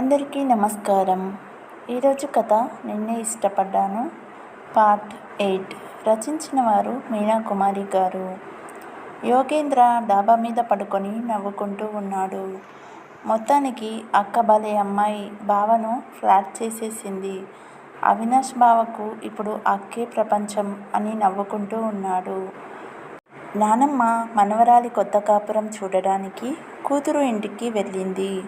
అందరికీ నమస్కారం. ఈరోజు కథ నిన్నే ఇష్టపడ్డాను. Part eight. రచించిన వారు మీనా కుమారి గారు. యోగేంద్ర డాబా మీద పడుకొని నవ్వుకుంటూ ఉన్నాడు. మొత్తానికి అక్క భలే అమ్మాయి బావను ఫ్లాట్ చేసేసింది. అవినాష్ బావకు ఇప్పుడు అక్కే ప్రపంచం అని నవ్వుకుంటూ ఉన్నాడు. నానమ్మ మనవరాలి కొత్త కాపురం చూడడానికి కూతురు ఇంటికి వెళ్ళింది.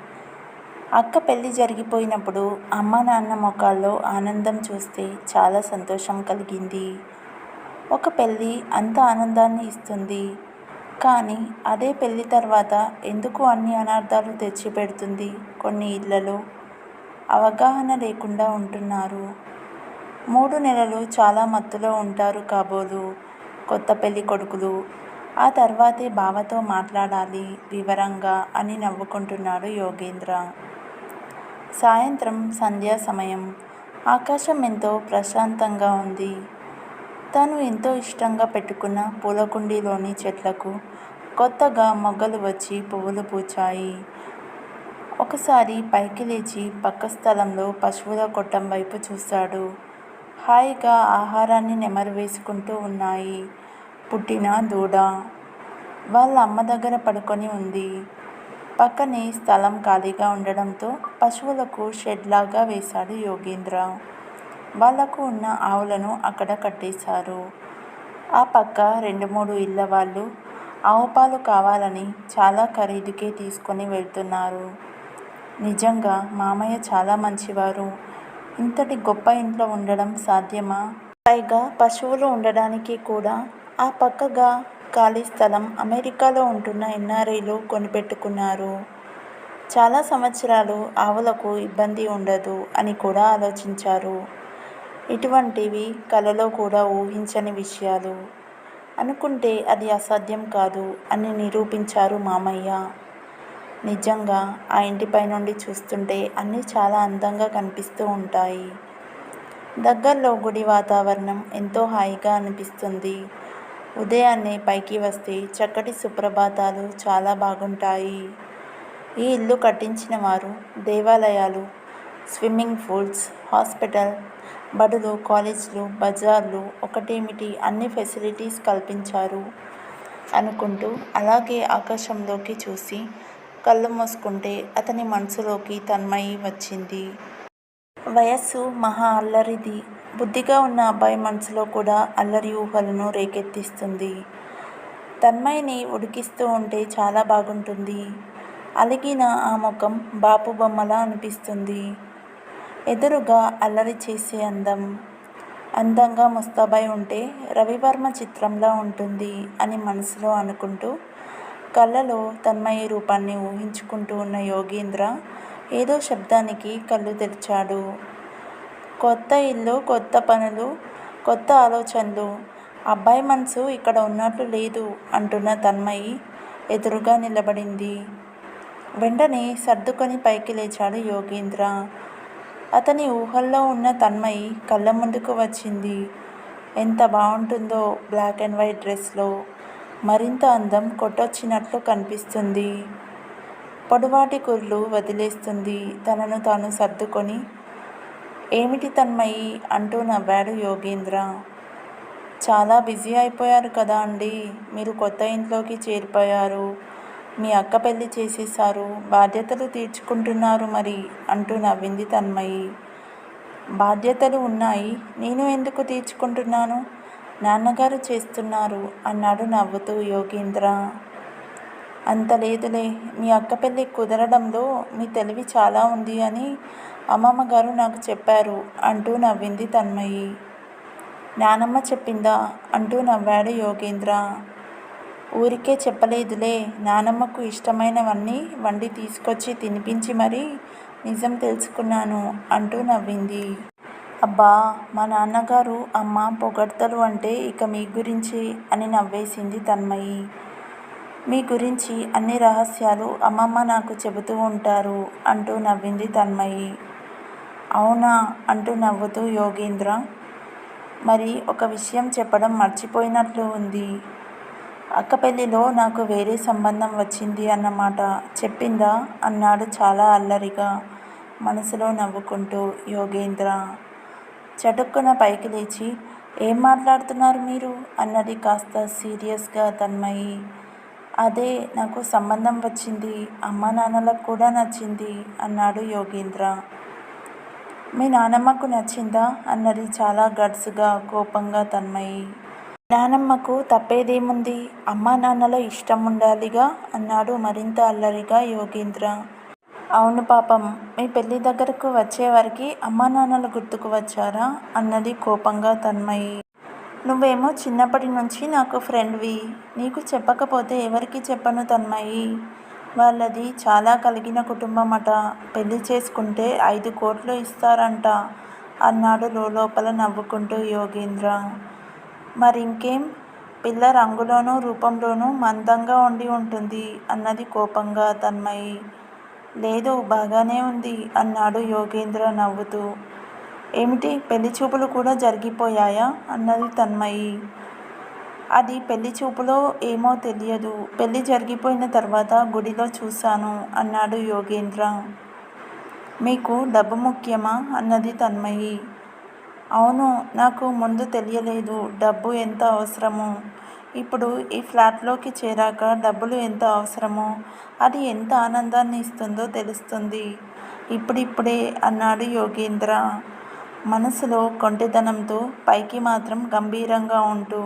అక్క పెళ్ళి జరిగిపోయినప్పుడు అమ్మ నాన్న ముఖాల్లో ఆనందం చూస్తే చాలా సంతోషం కలిగింది. ఒక పెళ్ళి అంత ఆనందాన్ని ఇస్తుంది. కానీ అదే పెళ్ళి తర్వాత ఎందుకు అన్ని అనార్థాలు తెచ్చిపెడుతుంది కొన్ని ఇళ్ళలో? అవగాహన లేకుండా ఉంటున్నారు. మూడు నెలలు చాలా మత్తులో ఉంటారు కాబోలు కొత్త పెళ్ళి కొడుకులు. ఆ తర్వాతే బావతో మాట్లాడాలి వివరంగా అని నవ్వుకుంటున్నాడు యోగేంద్ర. సాయంత్రం సంధ్యా సమయం. ఆకాశం ఎంతో ప్రశాంతంగా ఉంది. తను ఎంతో ఇష్టంగా పెట్టుకున్న పూల కుండీలోని చెట్లకు కొత్తగా మొగ్గలు వచ్చి పువ్వులు పూచాయి. ఒకసారి పైకి లేచి పక్క స్థలంలో పశువుల కొట్టం వైపు చూశాడు. హాయిగా ఆహారాన్ని నెమరు వేసుకుంటూ ఉన్నాయి. పుట్టిన దూడ. వాళ్ళ అమ్మ దగ్గర పడుకొని ఉంది. పక్కనే స్థలం ఖాళీగా ఉండడంతో పశువులకు షెడ్ లాగా వేశాడు యోగేంద్ర. వాళ్ళకు ఉన్న ఆవులను అక్కడ కట్టేశారు. ఆ పక్క రెండు మూడు ఇళ్ళ వాళ్ళు ఆవు పాలు కావాలని చాలా ఖరీదుకే తీసుకొని వెళ్తున్నారు. నిజంగా మామయ్య చాలా మంచివారు. ఇంతటి గొప్ప ఇంట్లో ఉండడం సాధ్యమా? పైగా పశువులు ఉండడానికి కూడా ఆ పక్కగా ఖాళీ స్థలం అమెరికాలో ఉంటున్న ఎన్ఆర్ఐలు కొనిపెట్టుకున్నారు. చాలా సంవత్సరాలు ఆవులకు ఇబ్బంది ఉండదు అని కూడా ఆలోచించారు. ఇటువంటివి కలలో కూడా ఊహించని విషయాలు. అనుకుంటే అది అసాధ్యం కాదు అని నిరూపించారు మామయ్య. నిజంగా ఆ ఇంటిపై నుండి చూస్తుంటే అన్నీ చాలా అందంగా కనిపిస్తూ ఉంటాయి. దగ్గరలో గుడి వాతావరణం ఎంతో హాయిగా అనిపిస్తుంది. ఉదయాన్నే పైకి వస్తే చక్కటి సుప్రభాతాలు చాలా బాగుంటాయి. ఈ ఇల్లు కట్టించిన వారు దేవాలయాలు స్విమ్మింగ్ పూల్స్ హాస్పిటల్ బడులు కాలేజీలు బజార్లు ఒకటేమిటి అన్ని ఫెసిలిటీస్ కల్పించారు అనుకుంటూ అలాగే ఆకాశంలోకి చూసి కళ్ళు మూసుకుంటే అతని మనసులోకి తన్మయి వచ్చింది. వయస్సు మహా అల్లరిది. బుద్ధిగా ఉన్న అబ్బాయి మనసులో కూడా అల్లరి ఊహలను రేకెత్తిస్తుంది. తన్మయిని ఉడికిస్తూ ఉంటే చాలా బాగుంటుంది. అలిగిన ఆ ముఖం బాపు బొమ్మలా అనిపిస్తుంది. ఎదురుగా అల్లరి చేసే అందం. అందంగా ముస్తాబాయి ఉంటే రవివర్మ చిత్రంలా ఉంటుంది అని మనసులో అనుకుంటూ కళ్ళలో తన్మయి రూపాన్ని ఊహించుకుంటూ ఉన్న యోగేంద్ర ఏదో శబ్దానికి కళ్ళు తెరిచాడు. కొత్త ఇల్లు కొత్త పనులు కొత్త ఆలోచనలు. అబ్బాయి మనసు ఇక్కడ ఉన్నట్లు లేదు అంటున్న తన్మయి ఎదురుగా నిలబడింది. వెంటనే సర్దుకొని పైకి లేచాడు యోగేంద్ర. అతని ఊహల్లో ఉన్న తన్మయి కళ్ళ ముందుకు వచ్చింది. ఎంత బాగుంటుందో బ్లాక్ అండ్ వైట్ డ్రెస్లో. మరింత అందం కొట్టొచ్చినట్లు కనిపిస్తుంది. పొడవాటి కుర్లు వదిలేస్తుంది. తనను తాను సర్దుకొని ఏమిటి తన్మయి? అంటూ నవ్వాడు యోగేంద్ర. చాలా బిజీ అయిపోయారు కదా అండి. మీరు కొత్త ఇంట్లోకి చేరిపోయారు. మీ అక్క పెళ్ళి చేసేసారు బాధ్యతలు తీర్చుకుంటున్నారు మరి అంటూ నవ్వింది తన్మయి. బాధ్యతలు ఉన్నాయి. నేను ఎందుకు తీర్చుకుంటున్నాను? నాన్నగారు చేస్తున్నారు అన్నాడు నవ్వుతూ యోగేంద్ర. అంత లేదులే. మీ అక్క పెళ్ళి కుదరడంలో మీ తెలివి చాలా ఉంది అని అమ్మమ్మ గారు నాకు చెప్పారు అంటూ నవ్వింది తన్మయి. నానమ్మ చెప్పిందా? అంటూ నవ్వాడు యోగేంద్ర. ఊరికే చెప్పలేదులే నానమ్మకు ఇష్టమైనవన్నీ వండి తీసుకొచ్చి తినిపించి మరీ నిజం తెలుసుకున్నాను అంటూ నవ్వింది. అబ్బా మా నాన్నగారు అమ్మ పొగడ్తలు అంటే ఇక మీ గురించి అని నవ్వేసింది తన్మయి. మీ గురించి అన్ని రహస్యాలు అమ్మమ్మ నాకు చెబుతూ ఉంటారు అంటూ నవ్వింది తన్మయి. అవునా అంటూ నవ్వుతూ యోగేంద్ర మరి ఒక విషయం చెప్పడం మర్చిపోయినట్లు ఉంది. అక్క పెళ్ళిలో నాకు వేరే సంబంధం వచ్చింది అన్నమాట చెప్పిందా? అన్నాడు చాలా అల్లరిగా మనసులో నవ్వుకుంటూ యోగేంద్ర. చటుక్కున పైకి లేచి ఏం మాట్లాడుతున్నారు మీరు? అన్నది కాస్త సీరియస్గా తన్మయి. అదే నాకు సంబంధం వచ్చింది. అమ్మా నాన్నలకు కూడా నచ్చింది అన్నాడు యోగేంద్ర. మీ నానమ్మకు నచ్చిందా? అన్నది చాలా గడ్స్గా కోపంగా తన్మయి. నానమ్మకు తప్పేదేముంది? అమ్మా నాన్నల ఇష్టం ఉండాలిగా అన్నాడు మరింత అల్లరిగా యోగేంద్ర. అవును పాపం మీ పెళ్ళి దగ్గరకు వచ్చేవారికి అమ్మా నాన్నలు గుర్తుకు వచ్చారా? అన్నది కోపంగా తన్మయి. నువ్వేమో చిన్నప్పటి నుంచి నాకు ఫ్రెండ్వి. నీకు చెప్పకపోతే ఎవరికి చెప్పను తన్మయి? వాళ్ళది చాలా కలిగిన కుటుంబం అట. పెళ్ళి చేసుకుంటే ఐదు కోట్లు ఇస్తారంట అన్నాడు లోపల నవ్వుకుంటూ యోగేంద్ర. మరింకేం? పిల్ల రంగులోనూ రూపంలోనూ మందంగా ఉండి ఉంటుంది అన్నది కోపంగా తన్మయి. లేదు బాగానే ఉంది అన్నాడు యోగేంద్ర నవ్వుతూ. ఏమిటి? పెళ్ళి చూపులు కూడా జరిగిపోయాయా? అన్నది తన్మయి. అది పెళ్ళి చూపులో ఏమో తెలియదు. పెళ్ళి జరిగిపోయిన తర్వాత గుడిలో చూశాను అన్నాడు యోగేంద్ర. మీకు డబ్బు ముఖ్యమా? అన్నది తన్మయి. అవును నాకు ముందు తెలియలేదు డబ్బు ఎంత అవసరమో. ఇప్పుడు ఈ ఫ్లాట్లోకి చేరాక డబ్బులు ఎంత అవసరమో అది ఎంత ఆనందాన్ని ఇస్తుందో తెలుస్తుంది. ఇప్పుడిప్పుడే అన్నాడు యోగేంద్ర. మనసులో కొంటెతనంతో పైకి మాత్రం గంభీరంగా ఉంటూ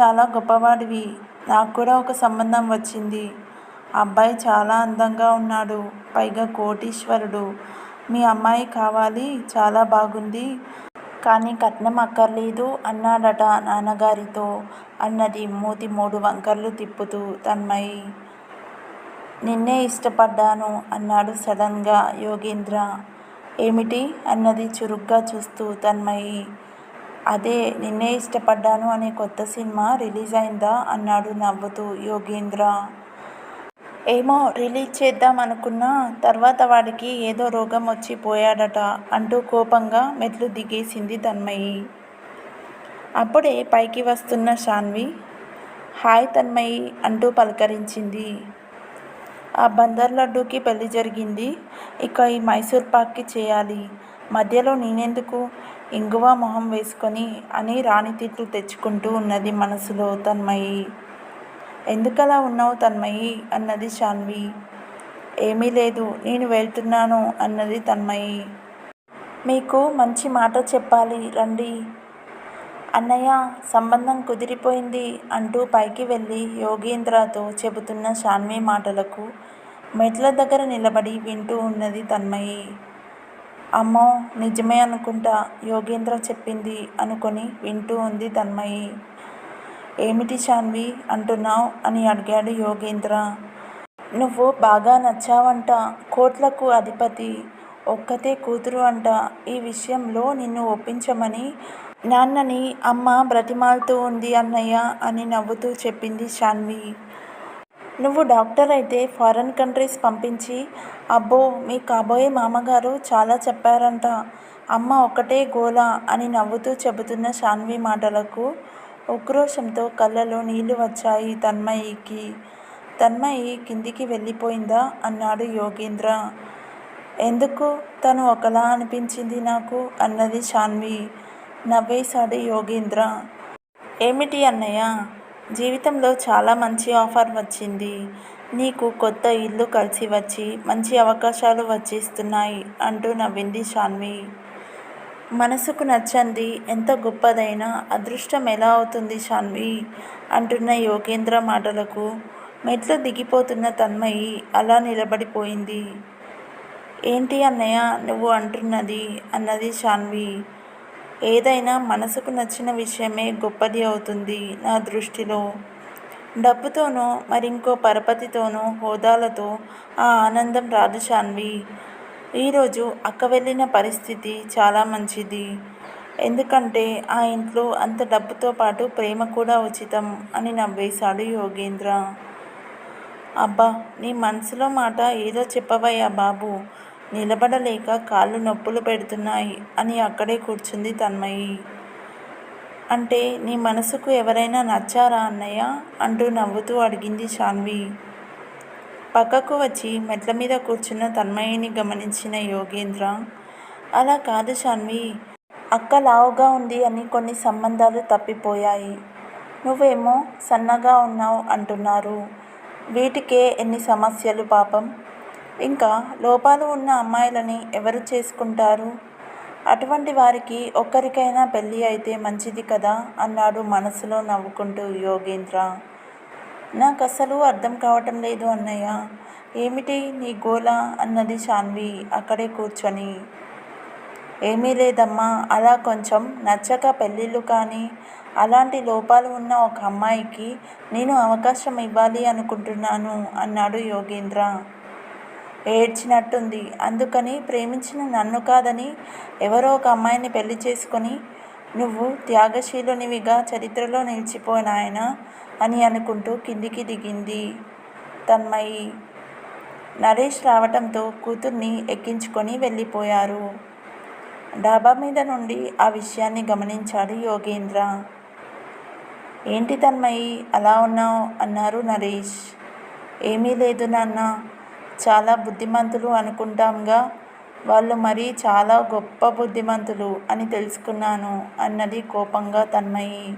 చాలా గొప్పవాడివి. నాకు కూడా ఒక సంబంధం వచ్చింది. అబ్బాయి చాలా అందంగా ఉన్నాడు. పైగా కోటీశ్వరుడు. మీ అమ్మాయి కావాలి చాలా బాగుంది. కానీ కట్నం అక్కర్లేదు అన్నాడట నాన్నగారితో. అన్నది మూతి మూడు వంకర్లు తిప్పుతూ తన్మయి. నిన్నే ఇష్టపడ్డాను అన్నాడు సడన్గా యోగేంద్ర. ఏమిటి? అన్నది చురుగ్గా చూస్తూ తన్మయి. అదే నిన్నే ఇష్టపడ్డాను అనే కొత్త సినిమా రిలీజ్ అయిందా అన్నాడు నవ్వుతూ యోగేంద్ర. ఏమో రిలీజ్ చేద్దాం అనుకున్నా తర్వాత వాడికి ఏదో రోగం వచ్చి పోయాడట అంటూ కోపంగా మెట్లు దిగేసింది తన్మయి. అప్పుడే పైకి వస్తున్న శాన్వి హాయ్ తన్మయి అంటూ పలకరించింది. ఆ బందర్ లడ్డూకి పెళ్ళి జరిగింది. ఇక ఈ మైసూర్ పాక్కి చేయాలి. మధ్యలో నేనెందుకు ఇంగువ మొహం వేసుకొని అని రాణి తిట్లు తెచ్చుకుంటూ ఉన్నది మనసులో తన్మయి. ఎందుకలా ఉన్నావు తన్మయి అన్నది శాన్వి. ఏమీ లేదు నేను వెళ్తున్నాను అన్నది తన్మయి. మీకు మంచి మాట చెప్పాలి రండి. అన్నయ్య సంబంధం కుదిరిపోయింది అంటూ పైకి వెళ్ళి యోగేంద్రతో చెబుతున్న శాన్వి మాటలకు మెట్ల దగ్గర నిలబడి వింటూ ఉన్నది తన్మయి. అమ్మో నిజమే అనుకుంటా యోగేంద్ర చెప్పింది అనుకొని వింటూ ఉంది తన్మయి. ఏమిటి శాన్వి అంటున్నావు అని అడిగాడు యోగేంద్ర. నువ్వు బాగా నచ్చావంట కోట్లకు అధిపతి ఒక్కతే కూతురు అంట ఈ విషయంలో నిన్ను ఒప్పించమని నాన్నని అమ్మ బ్రతిమాలుతూ ఉంది అన్నయ్య అని నవ్వుతూ చెప్పింది శాన్వి. నువ్వు డాక్టర్ అయితే ఫారెన్ కంట్రీస్ పంపించి అబ్బో మీ కాబోయే మామగారు చాలా చెప్పారంట. అమ్మ ఒకటే గోల అని నవ్వుతూ చెబుతున్న శాన్వి మాటలకు ఉక్రోషంతో కళ్ళలో నీళ్ళు వచ్చాయి తన్మయికి తన్మయి కిందికి వెళ్ళిపోయిందా? అన్నాడు యోగేంద్ర. ఎందుకు? తను ఒకలా అనిపించింది నాకు అన్నది శాన్వి. నవ్వేశాడు యోగేంద్ర. ఏమిటి అన్నయ్య? జీవితంలో చాలా మంచి ఆఫర్ వచ్చింది. నీకు కొత్త ఇల్లు కలిసి వచ్చి మంచి అవకాశాలు వచ్చిస్తున్నాయి అంటూ నవ్వింది శాన్వి మనసుకు నచ్చంది ఎంత గొప్పదైనా అదృష్టం ఎలా అవుతుంది శాన్వి అంటున్న యోగేంద్ర మాటలకు మెట్లు దిగిపోతున్న తన్మయి అలా నిలబడిపోయింది. ఏంటి అన్నయ్య నువ్వు అంటున్నది? అన్నది శాన్వి ఏదైనా మనసుకు నచ్చిన విషయమే గొప్పది అవుతుంది నా దృష్టిలో. డబ్బుతోనో మరింకో పరపతితోనో హోదాలతో ఆ ఆనందం రాదు శాన్వి. ఈరోజు అక్క వెళ్ళిన పరిస్థితి చాలా మంచిది. ఎందుకంటే ఆ ఇంట్లో అంత డబ్బుతో పాటు ప్రేమ కూడా ఉచితం అని నవ్వేశాడు యోగేంద్ర. అబ్బా నీ మనసులో మాట ఏదో చెప్పవయ్యా బాబు. నిలబడలేక కాళ్ళు నొప్పులు పెడుతున్నాయి అని అక్కడే కూర్చుంది తన్మయి. అంటే నీ మనసుకు ఎవరైనా నచ్చారా అన్నయ్య? అంటూ నవ్వుతూ అడిగింది శాన్వి. పక్కకు వచ్చి మెట్ల మీద కూర్చున్న తన్మయిని గమనించిన యోగేంద్ర అలా కాదు శాన్వి. అక్క లావుగా ఉంది అని కొన్ని సంబంధాలు తప్పిపోయాయి. నువ్వేమో సన్నగా ఉన్నావు అంటున్నారు. వీటికే ఎన్ని సమస్యలు పాపం? ఇంకా లోపాలు ఉన్న అమ్మాయిలని ఎవరు చేసుకుంటారు? అటువంటి వారికి ఒక్కరికైనా పెళ్ళి అయితే మంచిది కదా? అన్నాడు మనసులో నవ్వుకుంటూ యోగేంద్ర. నాకు అసలు అర్థం కావటం లేదు అన్నయ్య. ఏమిటి నీ గోల? అన్నది శాన్వి అక్కడే కూర్చొని. ఏమీ లేదమ్మా అలా కొంచెం నచ్చక పెళ్ళిళ్ళు కానీ అలాంటి లోపాలు ఉన్న ఒక అమ్మాయికి నేను అవకాశం ఇవ్వాలి అనుకుంటున్నాను అన్నాడు యోగేంద్ర. ఏడ్చినట్టుంది. అందుకని ప్రేమించిన నన్ను కాదని ఎవరో ఒక అమ్మాయిని పెళ్ళి చేసుకొని నువ్వు త్యాగశీలునివిగా చరిత్రలో నిలిచిపోయినాయన అని అనుకుంటూ కిందికి దిగింది తన్మయి. నరేష్ రావటంతో కూతుర్ని ఎక్కించుకొని వెళ్ళిపోయారు. డాబా మీద నుండి ఆ విషయాన్ని గమనించాడు యోగేంద్ర. ఏంటి తన్మయి అలా ఉన్నావు? అన్నారు నరేష్. ఏమీ లేదు నాన్న. చాలా బుద్ధిమంతులు అనుకుంటాంగా. వాళ్ళు మరీ చాలా గొప్ప బుద్ధిమంతులు అని తెలుసుకున్నాను అన్నది కోపంగా తన్మయి.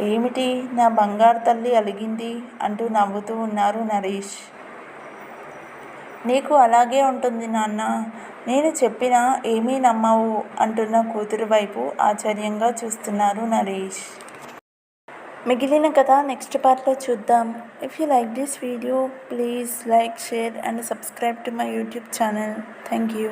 ఏమిటి నా బంగారు తల్లి అలిగింది అంటూ నవ్వుతూ ఉన్నారు నరేష్. నీకు అలాగే ఉంటుంది నాన్న. నేను చెప్పినా ఏమీ నమ్మవు అంటున్న కూతురు వైపు ఆశ్చర్యంగా చూస్తున్నారు నరేష్. మిగిలిన కథ నెక్స్ట్ పార్ట్లో చూద్దాం. If you like this video please like share and subscribe to my YouTube channel thank you